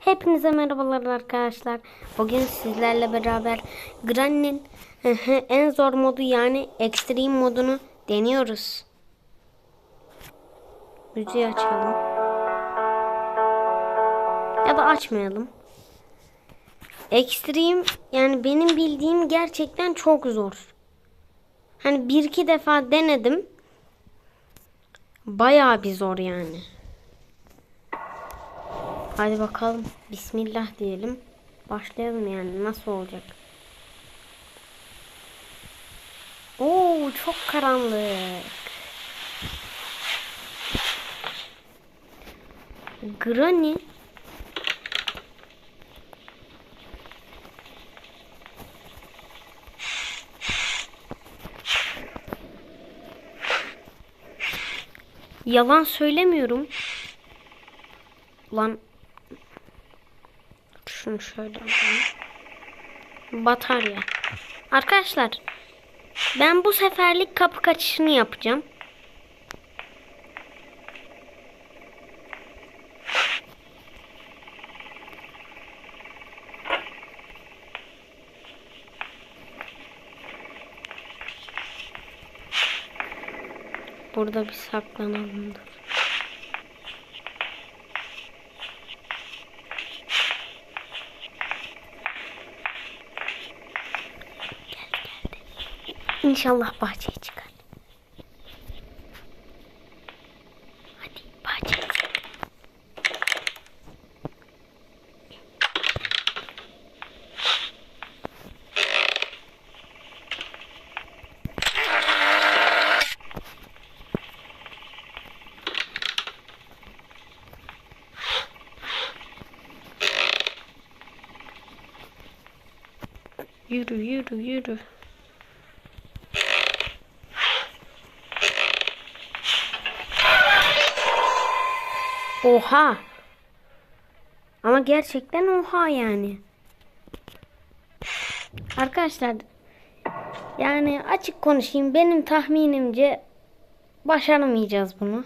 Hepinize merhabalar arkadaşlar. Bugün sizlerle beraber Granny'nin en zor modu yani Extreme modunu deniyoruz. Müziği açalım. Da açmayalım. Extreme yani benim bildiğim gerçekten çok zor. Hani bir iki defa denedim. Bayağı bir zor yani. Hadi bakalım. Bismillah diyelim. Başlayalım yani. Nasıl olacak? Oo çok karanlık. Granny Yalan söylemiyorum. Lan şunu şöyle alalım. Batarya. Arkadaşlar ben bu seferlik kapı kaçışını yapacağım. Burada bir saklanalım. İnşallah bahçeye Yürü yürü yürü. Oha. Ama gerçekten oha yani. Arkadaşlar yani açık konuşayım benim tahminimce başaramayacağız bunu.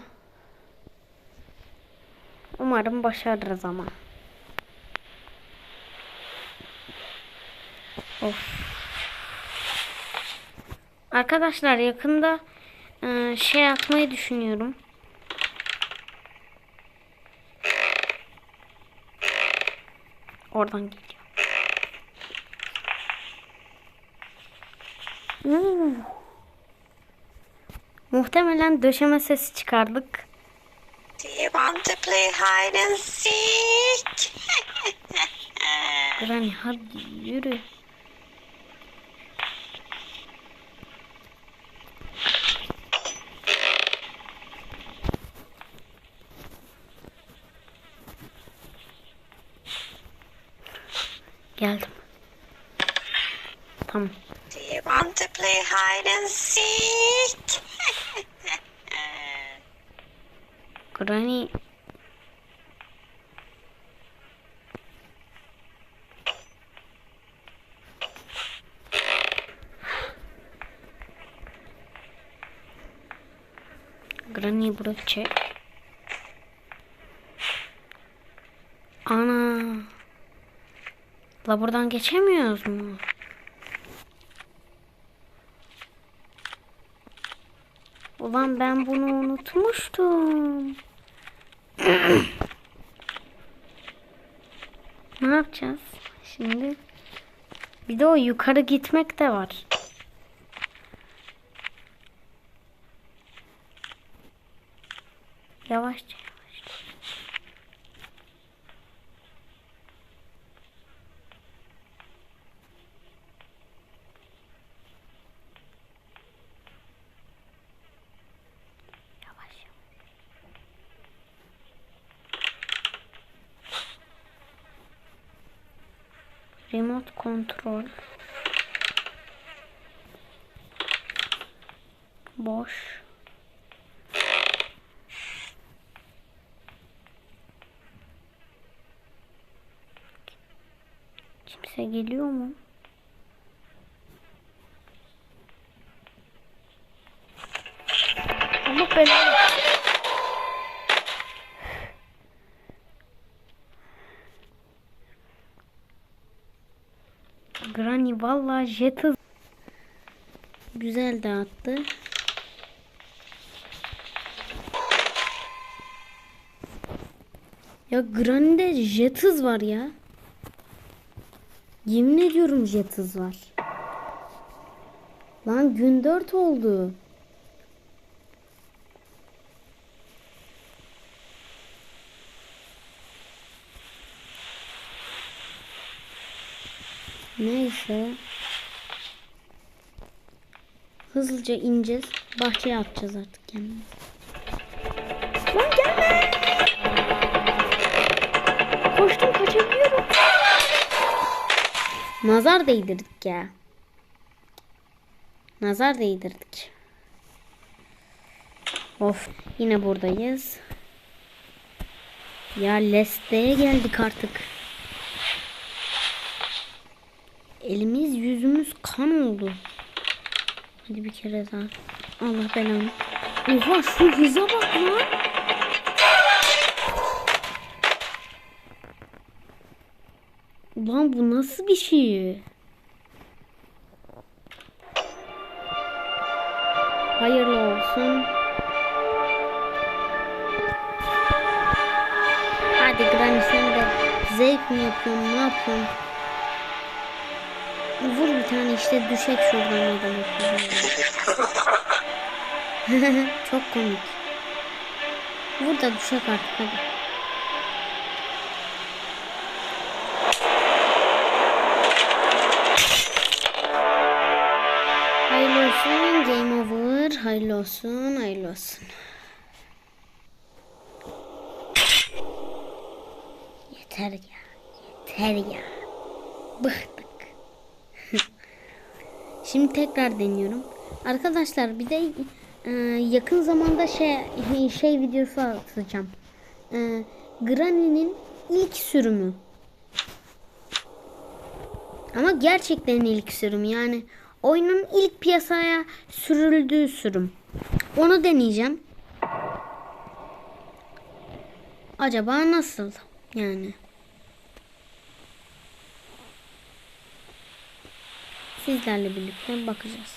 Umarım başarırız ama. Of. Arkadaşlar yakında e, şey atmayı düşünüyorum. Oradan geliyor. Hmm. Muhtemelen döşeme sesi çıkardık. Do you want to play hide and seek? Granny hadi yürü. Geldim. Tamam. Do you want to play hide and seek? Granny Granny buraya çek. Ana. La buradan geçemiyoruz mu? Ulan ben bunu unutmuştum. ne yapacağız şimdi? Bir de o yukarı gitmek de var. Yavaşça. Remote kontrol. Boş. Kimse geliyor mu? Vallahi jet hız- Güzel dağıttı. Ya Granny'de jet hız var ya. Yemin ediyorum jet hız var. Lan gün 4 oldu. Neyse. Hızlıca ineceğiz. Bahçeye atacağız artık kendimizi. Lan gelme. Koştum kaçabiliyorum. Nazar değdirdik ya. Nazar değdirdik. Of yine buradayız. Ya Leste'ye geldik artık. Elimiz yüzümüz kan oldu. Hadi bir kere daha. Allah belanı. Oha şu hıza bak lan. Lan bu nasıl bir şey? Hayırlı olsun. Hadi Granny sen de zevk mi yapıyorsun ne yapıyorsun? Vur bir tane işte düşek şuradan adam Çok komik. Vur da düşek artık hadi. Hayırlı olsun. Game over. Hayırlı olsun. Hayırlı olsun. Yeter ya. Yeter ya. Bıktık. Şimdi tekrar deniyorum. Arkadaşlar bir de e, yakın zamanda şey şey videosu atacağım. E, Granny'nin ilk sürümü. Ama gerçekten ilk sürüm yani oyunun ilk piyasaya sürüldüğü sürüm. Onu deneyeceğim. Acaba nasıl? Yani. Sizlerle birlikte bakacağız.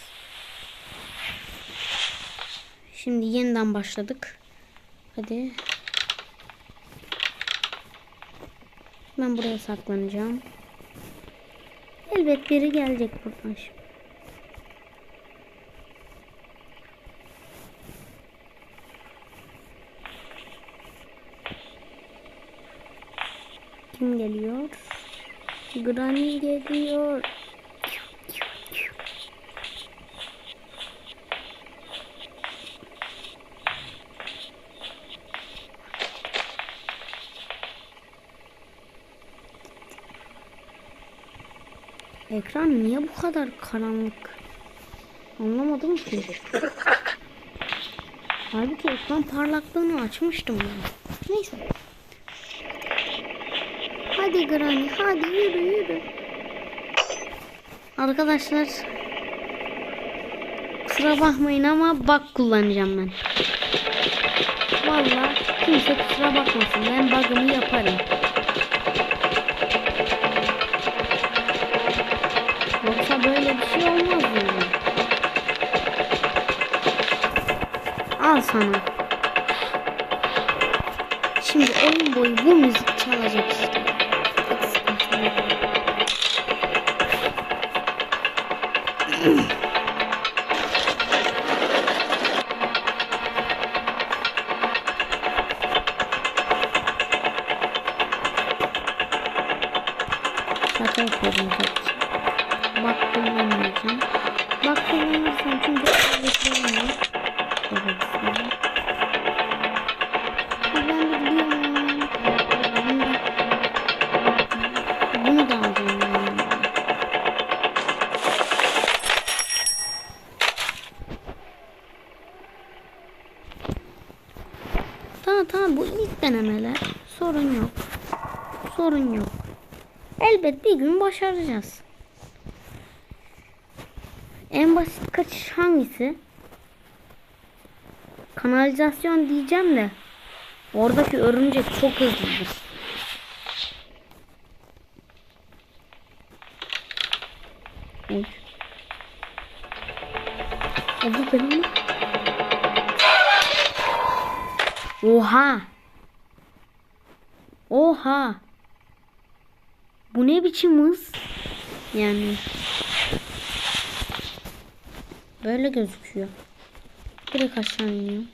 Şimdi yeniden başladık. Hadi. Ben buraya saklanacağım. Elbet biri gelecek buradan şimdi. Kim geliyor? Granny geliyor. Ekran niye bu kadar karanlık? Anlamadım ki. Halbuki ekran parlaklığını açmıştım ben. Neyse. Hadi Granny hadi yürü yürü. Arkadaşlar kusura bakmayın ama bak kullanacağım ben. Vallahi kimse kusura bakmasın ben bug'ımı yaparım. Sana. Şimdi oyun boyu bu müzik çalacak işte. Şaka yapıyorum ki. Bak kullanmayacağım. Bak kullanırsam çünkü öğretmenim Tamam tamam bu ilk denemeler. Sorun yok. Sorun yok. Elbet bir gün başaracağız. En basit kaçış hangisi? Kanalizasyon diyeceğim de oradaki örümcek çok hızlıdır. Bu benim? Oha. Oha. Bu ne biçim hız? Yani böyle gözüküyor. Direkt aşağı iniyor.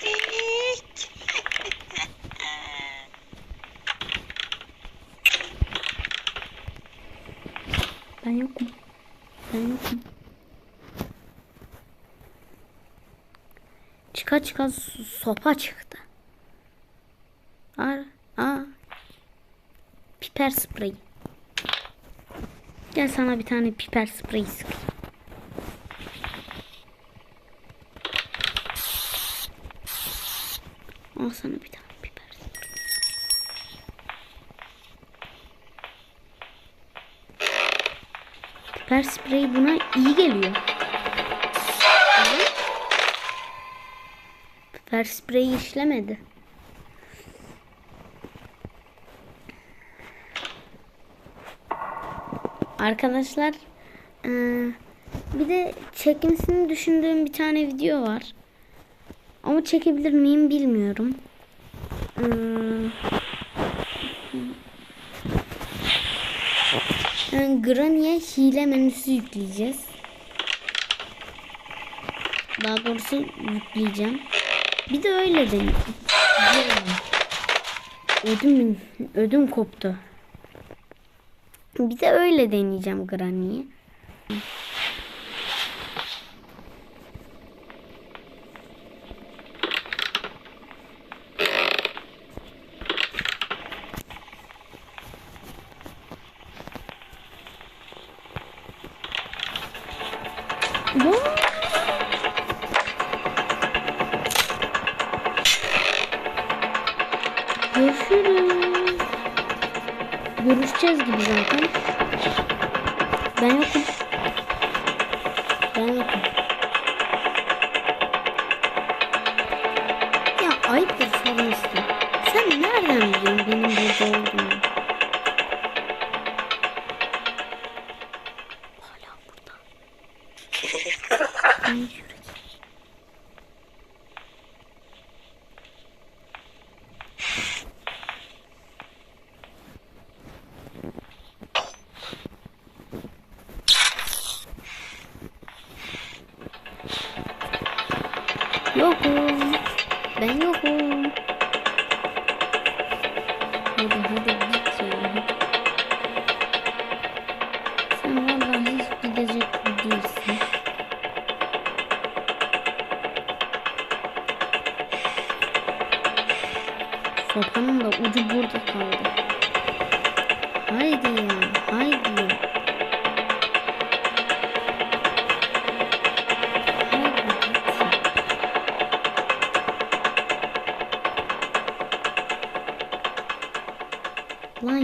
Ben yokum. Ben yokum. Çıka çıka sopa çıktı. Aa, aa. Piper sprey. Gel sana bir tane piper sprey sıkayım. Al sana bir tane piper sprey. Piper sprey buna iyi geliyor. Piper sprey işlemedi. Arkadaşlar eee, bir de çekmesini düşündüğüm bir tane video var. Ama çekebilir miyim bilmiyorum. Eee, yani Granny'e hile menüsü yükleyeceğiz. Daha doğrusu yükleyeceğim. Bir de öyle deneyim. Ödüm, ödüm koptu. Bir de öyle deneyeceğim Granny'yi. Yokum. Ben yokum. Hadi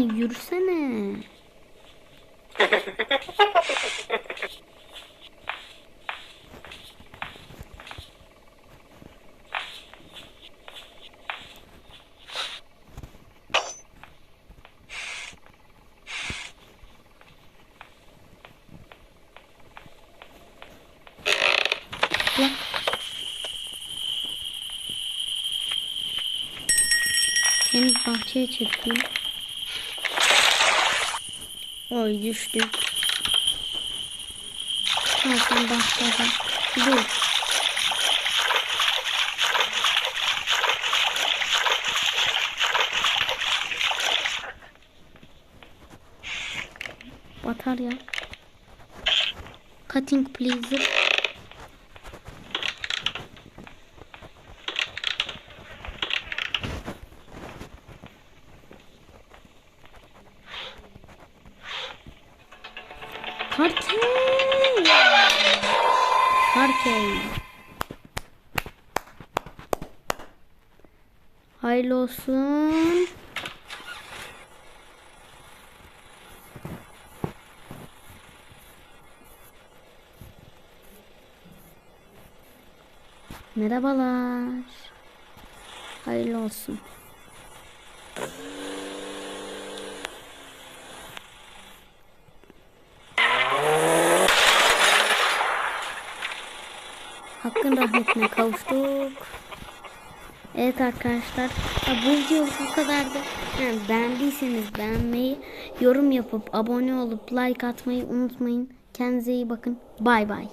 yürüsene. Seni bahçeye çekeyim. Oy düştü. Zaten başladı. Dur. Batar ya. Cutting pleaser. Kartel. Kartel. Hayırlı olsun. Merhabalar. Hayırlı olsun. Hakkın rahmetine kavuştuk. Evet arkadaşlar bu video bu kadardı. Yani beğendiyseniz beğenmeyi, yorum yapıp abone olup like atmayı unutmayın. Kendinize iyi bakın. Bay bay.